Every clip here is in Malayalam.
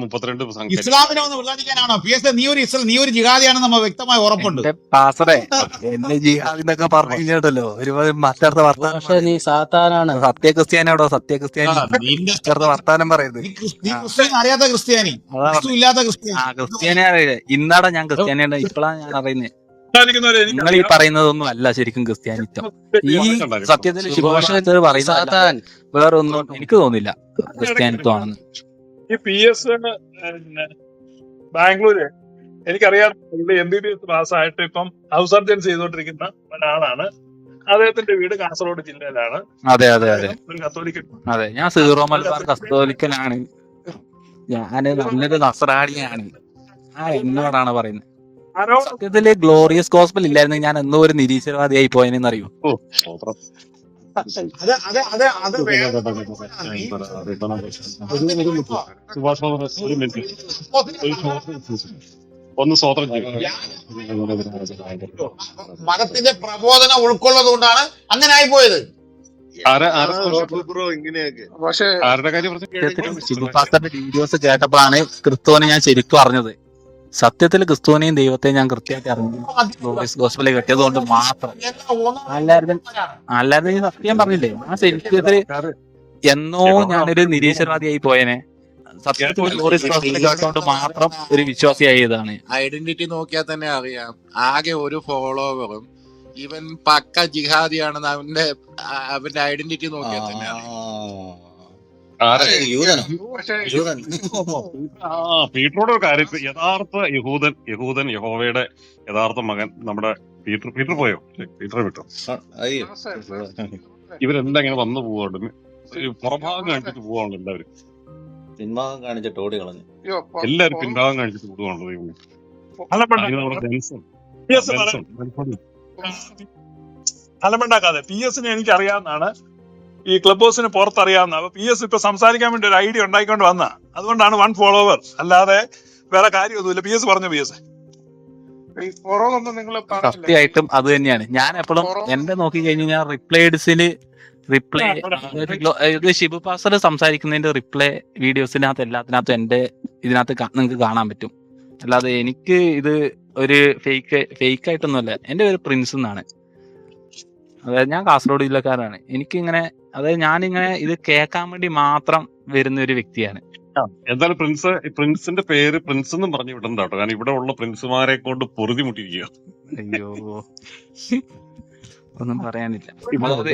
മുപ്പത്തിരണ്ട് ഇസ്ലാമിനെ ഒന്ന് വിമർശിക്കാനാണോ പി എസ് നീ ഒരു ഇസ്ലാം നീ ഒരു ജിഹാദിയാണെന്ന് നമ്മൾ വ്യക്തമായി ഉറപ്പുണ്ട്. പാസറെ എന്നെ ഒരുപാട് മറ്റടുത്ത നീ സാത്താനാണ്. സത്യ ക്രിസ്ത്യാനോടോ സത്യ ക്രിസ്ത്യാനി വർത്താനം അറിയാത്ത ക്രിസ്ത്യാനി. ഇല്ലാത്ത ക്രിസ്ത്യാനി. ആ ക്രിസ്ത്യാനി അറിയില്ല ഇന്നാടാ ഞാൻ ക്രിസ്ത്യാനിയാണ്. ഇപ്പഴാ ഞാൻ അറിയുന്നത് നിങ്ങൾ ഈ പറയുന്നതൊന്നും അല്ല ശരിക്കും ക്രിസ്ത്യാനിത്വം ഈ സത്യത്തിൽ പറയുന്നത് സാത്താൻ. വേറെ ഒന്നും എനിക്ക് തോന്നില്ല ക്രിസ്ത്യാനിത്വമാണെന്ന്. ഈ പി എസ് ബാംഗ്ലൂര് എനിക്കറിയാം പുള്ളി എം ബി ബി എസ് പാസ്സായിട്ട് ഇപ്പം ഹൗസ് സർജൻസ് ചെയ്തുകൊണ്ടിരിക്കുന്ന ഒരാളാണ്. അദ്ദേഹത്തിന്റെ വീട് കാസർഗോഡ് ജില്ലയിലാണ്. അതെ അതെ അതെ. കത്തോലിക്കൻ. അതെ ഞാൻ സീറോ മലബാർ കത്തോലിക്കനാണ്. ഞാൻ നല്ലൊരു നസറാണിയാണ് ആ എന്നോടാണ് പറയുന്നത്. സത്യത്തിൽ ഗ്ലോറിയസ് ഗോസ്പൽ ഇല്ലായിരുന്നു ഞാൻ എന്തോ ഒരു നിരീശ്വരവാദിയായി പോയെന്ന് അറിയൂ. ഒന്ന് സ്വോത്രം മതത്തിന്റെ പ്രബോധനം ഉൾക്കൊള്ളത് കൊണ്ടാണ് അങ്ങനെ ആയിപ്പോയത് പോയത് ആരാ ബ്രോ ഇങ്ങനെയൊക്കെ പക്ഷേ ആരുടെ കാര്യം പറഞ്ഞു സത്യത്തിൽ ഷിബു വീഡിയോസ് കേട്ടപ്പോഴാണ് ക്രിസ്തുവിനെ ഞാൻ ശരിക്കും അറിഞ്ഞത് സത്യത്തിൽ ക്രിസ്തുവിനെയും ദൈവത്തെയും ഞാൻ കൃത്യമായിട്ട് അറിഞ്ഞു. ഗോസ്ബലി കെട്ടിയത് കൊണ്ട് മാത്രം. അല്ലായിരുന്നു. അല്ലായിരുന്നു സത്യം പറഞ്ഞില്ലേ? ആ ശരിക്കത്തിൽ എന്നോ ഞാനൊരു നിരീശ്വരവാദിയായി പോയനെ. സത്യത്തിൽ മാത്രം ഒരു വിശ്വാസിയായതാണ്. ഐഡന്റിറ്റി നോക്കിയാൽ തന്നെ അറിയാം. ആകെ ഒരു ഫോളോവറും ഇവൻ പക്ക ജിഹാദിയാണെന്ന് അവന്റെ അവന്റെ ഐഡന്റിറ്റി നോക്കിയാൽ തന്നെ അറിയാം. പീറ്ററോട് ഒരു കാര്യം യഥാർത്ഥ യഹൂദൻ യഹൂദൻ യഹോവയുടെ യഥാർത്ഥ മകൻ നമ്മുടെ പീറ്റർ പീറ്റർ പോയോ? പീറ്ററെ വിട്ടോ. ഇവരെന്താ ഇങ്ങനെ വന്നു പോവാണ്ട് പുറഭാഗം കാണിച്ചിട്ട് പോവാണല്ലോ എല്ലാവരും. പിൻഭാഗം കാണിച്ചിട്ട് ഓടി കളഞ്ഞു. പൊ- പിൻഭാഗം കാണിച്ചിട്ട് ബെൻസൺ. പി എസിനെ എനിക്ക് അറിയാവുന്നതാണ് ഈ ക്ലബ് ഹൗസിന് പുറത്തറിയാവുന്ന. അപ്പൊ പി എസ് ഇപ്പൊ സംസാരിക്കാൻ വേണ്ടി ഒരു ഐഡിയ ഉണ്ടായിക്കൊണ്ട് വന്ന. അതുകൊണ്ടാണ് വൺ ഫോളോവർ അല്ലാതെ വേറെ കാര്യമൊന്നുമില്ല. പി എസ് പറഞ്ഞു പി എസ് സത്യമായിട്ടും അത് തന്നെയാണ്. ഞാൻ എപ്പോഴും എന്റെ നോക്കി കഴിഞ്ഞു ഞാൻ റിപ്ലൈഡ്സിൽ റിപ്ലൈ ഇത് ഷിബു പാസർ സംസാരിക്കുന്നതിന്റെ റിപ്ലൈ വീഡിയോസിനകത്ത് എല്ലാത്തിനകത്തും എന്റെ ഇതിനകത്ത് നിങ്ങൾക്ക് കാണാൻ പറ്റും. അല്ലാതെ എനിക്ക് ഇത് ഒരു ഫേക്ക് ഫേക്ക് ആയിട്ടൊന്നുമല്ല. എന്റെ ഒരു പ്രിൻസ് എന്നാണ്. അതായത് ഞാൻ കാസർഗോഡ് ജില്ലക്കാരാണ് എനിക്കിങ്ങനെ അതായത് ഞാനിങ്ങനെ ഇത് കേൾക്കാൻ വേണ്ടി മാത്രം വരുന്ന ഒരു വ്യക്തിയാണ് എന്തായാലും പ്രിൻസ് പ്രിൻസിന്റെ പേര് പ്രിൻസ് എന്ന് പറഞ്ഞു വിടണ്ട കേട്ടോ കാരണം ഇവിടെ ഉള്ള പ്രിൻസുമാരെ കൊണ്ട് പൊറുതി മുട്ടിയിരിക്കുക അയ്യോ. ഒന്നും പറയാനില്ല.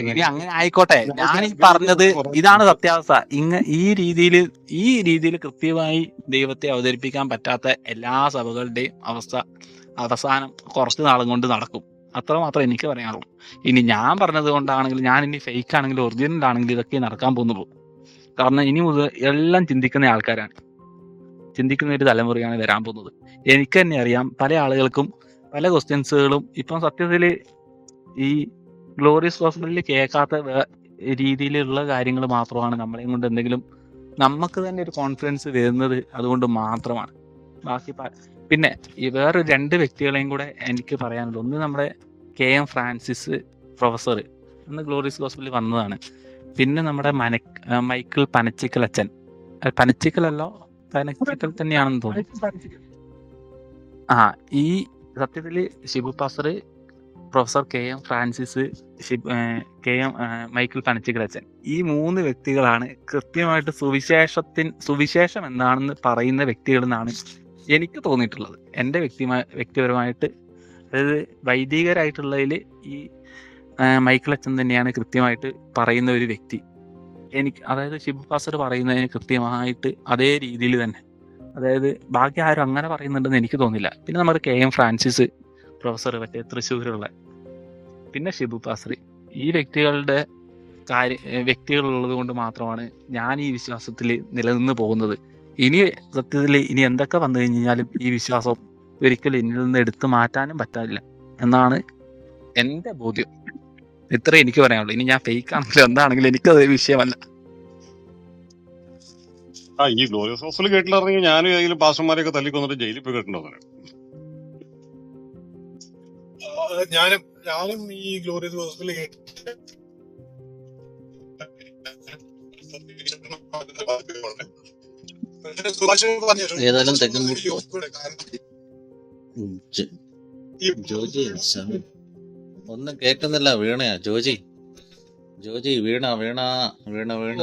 ഇനി അങ്ങനെ ആയിക്കോട്ടെ. ഞാൻ ഈ പറഞ്ഞത് ഇതാണ് സത്യാവസ്ഥ. ഇങ്ങ ഈ രീതിയിൽ ഈ രീതിയിൽ കൃത്യമായി ദൈവത്തെ അവതരിപ്പിക്കാൻ പറ്റാത്ത എല്ലാ സഭകളുടെയും അവസ്ഥ അവസാനം കുറച്ച് നാളും കൊണ്ട് നടക്കും. അത്ര മാത്രമേ എനിക്ക് പറയാനുള്ളൂ ഇനി ഞാൻ പറഞ്ഞത് കൊണ്ടാണെങ്കിലും ഞാൻ ഇനി ഫേക്ക് ആണെങ്കിലും ഒറിജിനൽ ആണെങ്കിലും ഇതൊക്കെ നടക്കാൻ പോകുന്നുള്ളൂ. കാരണം ഇനി മുതൽ എല്ലാം ചിന്തിക്കുന്ന ആൾക്കാരാണ്. ചിന്തിക്കുന്ന ഒരു തലമുറയാണ് വരാൻ പോകുന്നത്. എനിക്ക് തന്നെ അറിയാം പല ആളുകൾക്കും പല ക്വസ്റ്റ്യൻസുകളും ഇപ്പം സത്യത്തിൽ ഈ ഗ്ലോറിയസ് ഹോസ്പിറ്റലിൽ കേൾക്കാത്ത രീതിയിലുള്ള കാര്യങ്ങൾ മാത്രമാണ് നമ്മളെയും കൊണ്ട് എന്തെങ്കിലും നമുക്ക് തന്നെ ഒരു കോൺഫിഡൻസ് വരുന്നത് അതുകൊണ്ട് മാത്രമാണ്. ബാക്കി പിന്നെ ഈ വേറെ രണ്ട് വ്യക്തികളെയും കൂടെ എനിക്ക് പറയാനുള്ളത്. ഒന്ന് നമ്മുടെ കെ എം ഫ്രാൻസിസ് പ്രൊഫസർ അന്ന് ഗ്ലോറിയസ് ഹോസ്പിറ്റലിൽ വന്നതാണ്. പിന്നെ നമ്മുടെ മന മൈക്കിൾ പനച്ചിക്കൽ അച്ഛൻ. പനച്ചിക്കലല്ലോ പനച്ചിക്കൽ തന്നെയാണെന്ന് തോന്നുന്നു. ആ ഈ സത്യത്തിൽ ഷിബു പാസർ പ്രൊഫസർ കെ എം ഫ്രാൻസിസ് ഷിബ് കെ എം മൈക്കിൾ മൈക്കിൾ പനച്ചിക്കലച്ചൻ ഈ മൂന്ന് വ്യക്തികളാണ് കൃത്യമായിട്ട് സുവിശേഷത്തിൻ സുവിശേഷം എന്താണെന്ന് പറയുന്ന വ്യക്തികൾ എന്നാണ് എനിക്ക് തോന്നിയിട്ടുള്ളത്. എന്റെ വ്യക്തിമായ വ്യക്തിപരമായിട്ട് അതായത് വൈദികരായിട്ടുള്ളതിൽ ഈ മൈക്കിൾ അച്ഛൻ തന്നെയാണ് കൃത്യമായിട്ട് പറയുന്ന ഒരു വ്യക്തി. എനിക്ക് അതായത് ഷിബു പാസർ പറയുന്നതിന് കൃത്യമായിട്ട് അതേ രീതിയിൽ തന്നെ. അതായത് ബാക്കി ആരും അങ്ങനെ പറയുന്നുണ്ടെന്ന് എനിക്ക് തോന്നില്ല. പിന്നെ നമ്മുടെ കെ എം ഫ്രാൻസിസ് പ്രൊഫസർ മറ്റേ തൃശ്ശൂരുള്ള പിന്നെ ഷിബു പാസറി ഈ വ്യക്തികളുടെ കാര്യ വ്യക്തികളുള്ളത് കൊണ്ട് മാത്രമാണ് ഞാൻ ഈ വിശ്വാസത്തിൽ നിലനിന്ന് പോകുന്നത്. ഇനി സത്യത്തിൽ ഇനി എന്തൊക്കെ വന്നു കഴിഞ്ഞാലും ഈ വിശ്വാസം ഒരിക്കലും എന്നിൽ നിന്ന് എടുത്തു മാറ്റാനും പറ്റാനില്ല എന്നാണ് എന്റെ ബോധ്യം. ഇത്രേ എനിക്ക് പറയാനുള്ളൂ. ഇനി ഞാൻ ഫേക്ക് ആണെങ്കിലും എന്താണെങ്കിലും എനിക്കത് വിഷയമല്ല. ആ ഈ ഗ്ലോറിയസ് ഹോസ്റ്റൽ കേട്ടില്ലായിരുന്നെങ്കിൽ ഞാനും ഏതെങ്കിലും പാസ്റ്റർമാരെയൊക്കെ തല്ലിക്കൊന്നിട്ട് ജയിലിൽ പോയി കേട്ടിട്ടുണ്ടോ ഞാനും ഞാനും ഈ ഗ്ലോറിയസ് ഹോസ്പിറ്റലിൽ കേട്ടിട്ട് ഏതായാലും തെക്കും ഒരു യോഗ്യത. കാരണം ഉം, ജോ- ഈ ജോജി ഒന്നും കേക്കുന്നില്ല വീണയാ ജോജി. ജോജി വീണ വീണ വീണ വീണ.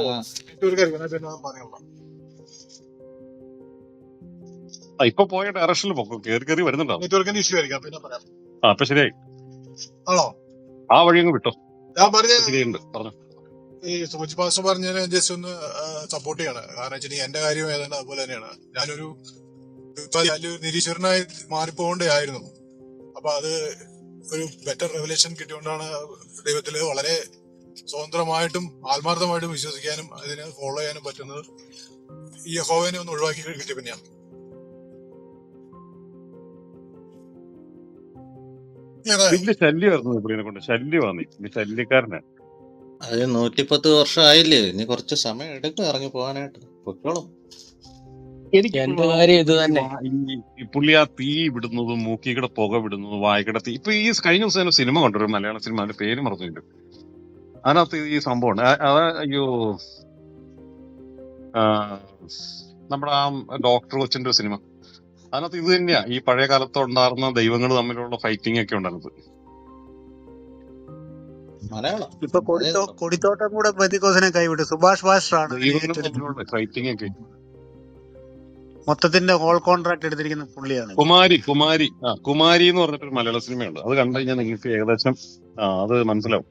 ഇപ്പൊ പോയ ഡയറക്ഷനിൽ പോകും കേറി കയറി വരുന്നുണ്ടാവും നെറ്റ്വർക്കിന്റെ ഇഷ്യൂ ആയിരിക്കാം പിന്നെ പറയാം. ആ അപ്പൊ ശരിയായി. ആണോ? ആ വഴി അങ്ങ് വിട്ടോ. ഞാൻ പറഞ്ഞു ശരിയുണ്ട് പറഞ്ഞു. ഈ സുമിത് പറഞ്ഞ പറഞ്ഞതിനെ ജസ്റ്റ് ഒന്ന് സപ്പോർട്ട് ചെയ്യണം. കാരണം വെച്ചാൽ എന്റെ കാര്യം ഏതാണ്ട് അതുപോലെ തന്നെയാണ്. ഞാനൊരു നിരീശ്വരനായി മാറിപ്പോകേണ്ടേ ആയിരുന്നു അപ്പൊ അത് ഒരു ബെറ്റർ റെവലേഷൻ കിട്ടിയോണ്ടാണ് ദൈവത്തിൽ വളരെ സ്വതന്ത്രമായിട്ടും ആത്മാർത്ഥമായിട്ടും വിശ്വസിക്കാനും അതിനെ ഫോളോ ചെയ്യാനും പറ്റുന്നത് ഈ യഹോവനെ ഒന്ന് ഒഴിവാക്കി കിട്ടിയ പിന്നെയാണ് ശല്യമായിരുന്നു കൊണ്ട്. ശല്യമാണ് ശല്യക്കാരനാണ് ശല്യക്കാരനാ. അത് നൂറ്റിപ്പത്ത് വർഷമായില്ലേ ഇനി കുറച്ച് സമയം എടുക്കും ഇറങ്ങി പോകാനായിട്ട്. എന്റെ കാര്യം ഇത് തന്നെ. ഈ- ഈ പുള്ളി ആ തീ വിടുന്നതും മൂക്കിയുടെ പുക വിടുന്നതും വായിക്കട തീ ഇപ്പൊ ഈ കഴിഞ്ഞ ദിവസം സിനിമ കണ്ടൊരു മലയാള സിനിമ അതിന്റെ പേര് മറന്നിട്ടുണ്ട് അതിനകത്ത് ഈ സംഭവം അത് അയ്യോ. ആ, നമ്മുടെ ആ ഡോക്ടർ കൊച്ചിന്റെ ഒരു സിനിമ. അതിനകത്ത് ഇത് തന്നെയാ. ഈ പഴയ കാലത്ത് ഉണ്ടായിരുന്ന ദൈവങ്ങൾ തമ്മിലുള്ള ഫൈറ്റിംഗ് ഒക്കെ ഉണ്ടായിരുന്നത്. മലയാളം. ഇപ്പൊ കൊടിത്തോ കൊടിത്തോട്ടം കൂടെ ബന്ധിക്കോസിനെ കൈവിട്ടു. സുഭാഷ് ഒക്കെ മൊത്തത്തിന്റെ ഹോൾ കോൺട്രാക്ട് എടുത്തിരിക്കുന്ന പുള്ളിയാണ്. കുമാരി കുമാരി. ആ കുമാരി എന്ന് പറഞ്ഞിട്ടൊരു മലയാള സിനിമയുണ്ട്. അത് കണ്ടു കഴിഞ്ഞാൽ നിങ്ങൾക്ക് ഏകദേശം അത് മനസ്സിലാവും.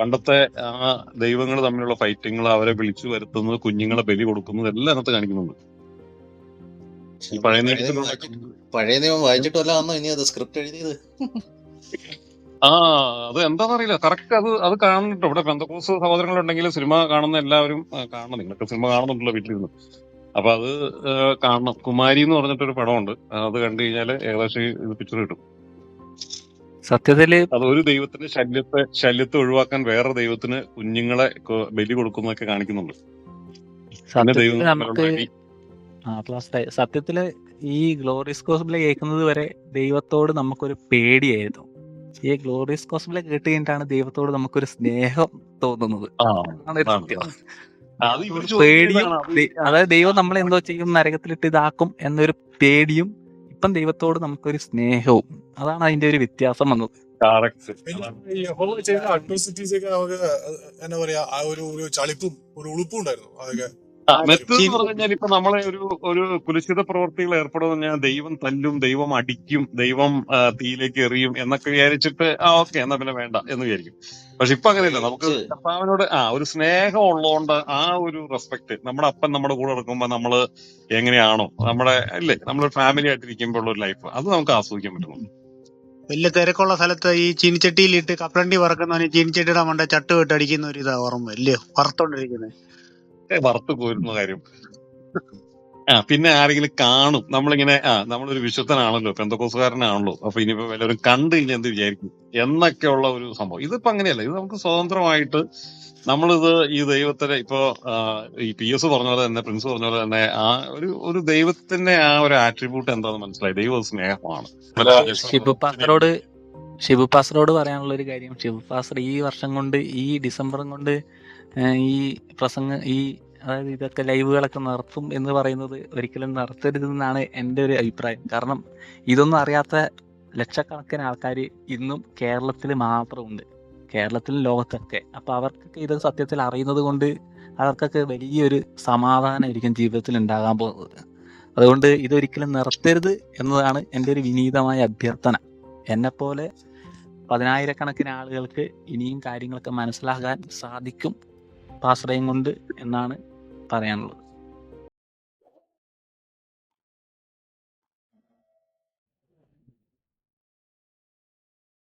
പണ്ടത്തെ ആ ദൈവങ്ങൾ തമ്മിലുള്ള ഫൈറ്റിങ്ങൾ അവരെ വിളിച്ചു വരുത്തുന്നത് കുഞ്ഞുങ്ങളെ ബലി കൊടുക്കുന്നത് എല്ലാം അതിനകത്ത് കാണിക്കുന്നുണ്ട്. പഴയ നിയമം വായിച്ചിട്ടല്ല അന്ന് ഇനി അത് സ്ക്രിപ്റ്റ് എഴുതിയത്. ആ അത് എന്താണെന്നറിയില്ല കറക്റ്റ് അത് അത് കാണുന്നുണ്ട്. ഇവിടെ പെന്തക്കോസ് സഹോദരങ്ങളുണ്ടെങ്കിൽ സിനിമ കാണുന്ന എല്ലാവരും കാണണം. നിങ്ങൾക്ക് സിനിമ കാണുന്നുണ്ടല്ലോ വീട്ടിലിരുന്ന്. അപ്പൊ അത് കാണണം. കുമാരി എന്ന് പറഞ്ഞിട്ടൊരു പടമുണ്ട്. അത് കണ്ടു കഴിഞ്ഞാൽ ഏകദേശം ഇത് പിക്ചർ കിട്ടും. സത്യത്തിൽ അത് ഒരു ദൈവത്തിന്റെ ശല്യത്തെ ശല്യത്തെ ഒഴിവാക്കാൻ വേറെ ദൈവത്തിന് കുഞ്ഞുങ്ങളെ ബലി കൊടുക്കുന്നൊക്കെ കാണിക്കുന്നുണ്ട്. നമുക്ക്. സത്യത്തിൽ ഈ ഗ്ലോറിയസ് കോസ്ബിലെ കേൾക്കുന്നത് വരെ ദൈവത്തോട് നമുക്കൊരു പേടിയായിരുന്നു. ഈ ഗ്ലോറിയസ് കോസ്മിലെ കേട്ട് കഴിഞ്ഞിട്ടാണ് ദൈവത്തോട് നമുക്കൊരു സ്നേഹം തോന്നുന്നത് പേടിയും അതായത് ദൈവം നമ്മളെ എന്തോ ചെയ്യും നരകത്തിലിട്ട് ഇതാക്കും എന്നൊരു പേടിയും ഇപ്പം ദൈവത്തോട് നമുക്കൊരു സ്നേഹവും അതാണ് അതിന്റെ ഒരു വ്യത്യാസം വന്നത് correct. പിന്നെ യഹോവ ചെയ്യുന്ന അട്രോസിറ്റീസ് ഒക്കെ നമുക്ക് എന്താ പറയാ ആ ഒരു ഒരു ചളിപ്പും ഒരു ഉളുപ്പും ഉണ്ടായിരുന്നു അതൊക്കെ മെത്ത് എന്ന് പറഞ്ഞു കഴിഞ്ഞാൽ ഇപ്പൊ നമ്മളെ ഒരു ഒരു കുലശിത പ്രവർത്തികൾ ഏർപ്പെടുന്ന ഞാൻ ദൈവം തല്ലും ദൈവം അടിക്കും ദൈവം തീയിലേക്ക് എറിയും എന്നൊക്കെ വിചാരിച്ചിട്ട് ആ ഓക്കെ എന്നാ പിന്നെ വേണ്ട എന്ന് വിചാരിക്കും. പക്ഷെ ഇപ്പൊ അങ്ങനെയല്ല. നമുക്ക്. കർത്താവിനോട് ആ ഒരു സ്നേഹം ഉള്ളതുകൊണ്ട് ആ ഒരു റെസ്പെക്ട് നമ്മുടെ അപ്പൻ നമ്മുടെ കൂടെ ഇറക്കുമ്പോ നമ്മൾ എങ്ങനെയാണോ നമ്മുടെ അല്ലേ നമ്മൾ ഫാമിലി ആയിട്ടിരിക്കുമ്പോൾ ഉള്ള ഒരു ലൈഫ് അത് നമുക്ക് ആസ്വദിക്കാൻ പറ്റുന്നുണ്ട്. വലിയ തിരക്കുള്ള സ്ഥലത്ത് ഈ ചീനിച്ചട്ടിയിലിട്ട് കപ്പലണ്ടി വറക്കുന്നവന് ചീനിച്ചട്ടിയുടെ മണ്ട ചട്ട് വിട്ട് അടിക്കുന്ന ഒരു ഇതാ ഓർമ്മ. അല്ലയോ വറുത്തോണ്ടിരിക്കുന്നത് ഏ, വറുത്ത് കോരുന്ന കാര്യം. ആ പിന്നെ ആരെങ്കിലും കാണും. നമ്മളിങ്ങനെ ആ നമ്മളൊരു വിശുദ്ധനാണല്ലോ പെന്തക്കോസുകാരനാണല്ലോ അപ്പൊ ഇനിയിപ്പോ വല്ലവരും കണ്ടു കഴിഞ്ഞാൽ എന്ത് വിചാരിക്കും? എന്നൊക്കെയുള്ള ഒരു സംഭവം. ഇതിപ്പോ അങ്ങനെയല്ല ഇത് നമുക്ക് സ്വതന്ത്രമായിട്ട് നമ്മളിത് ഈ ദൈവത്തിനെ ഇപ്പോ ഈ പി എസ് പറഞ്ഞ പോലെ തന്നെ പ്രിൻസ് പറഞ്ഞ പോലെ തന്നെ ആ ഒരു ഒരു ദൈവത്തിന്റെ ആ ഒരു ആട്രിബ്യൂട്ട് എന്താന്ന് മനസ്സിലായി? ദൈവ സ്നേഹമാണ്. ഷിബു പാസ്റ്ററോട് പറയാനുള്ള ഒരു കാര്യം ഷിബു പാസ്റ്റർ ഈ വർഷം കൊണ്ട് ഈ ഡിസംബറും കൊണ്ട് ഈ പ്രസംഗ ഈ അതായത് ഇതൊക്കെ ലൈവുകളൊക്കെ നടത്തും എന്ന് പറയുന്നത് ഒരിക്കലും നടത്തരുതെന്നാണ് എന്റെ ഒരു അഭിപ്രായം. കാരണം ഇതൊന്നും അറിയാത്ത ലക്ഷക്കണക്കിന് ആൾക്കാർ ഇന്നും കേരളത്തിൽ മാത്രമുണ്ട്. കേരളത്തിലും ലോകത്തൊക്കെ. അപ്പോൾ അവർക്കൊക്കെ ഇത് സത്യത്തിൽ അറിയുന്നത് കൊണ്ട് അവർക്കൊക്കെ വലിയൊരു സമാധാനമായിരിക്കും ജീവിതത്തിൽ ഉണ്ടാകാൻ പോകുന്നത്. അതുകൊണ്ട് ഇതൊരിക്കലും നിർത്തരുത് എന്നതാണ് എന്റെ ഒരു വിനീതമായ അഭ്യർത്ഥന. എന്നെപ്പോലെ പതിനായിരക്കണക്കിന് ആളുകൾക്ക് ഇനിയും കാര്യങ്ങളൊക്കെ മനസ്സിലാകാൻ സാധിക്കും. പാശ്രയം കൊണ്ട് എന്നാണ് പറയാനുള്ളത്.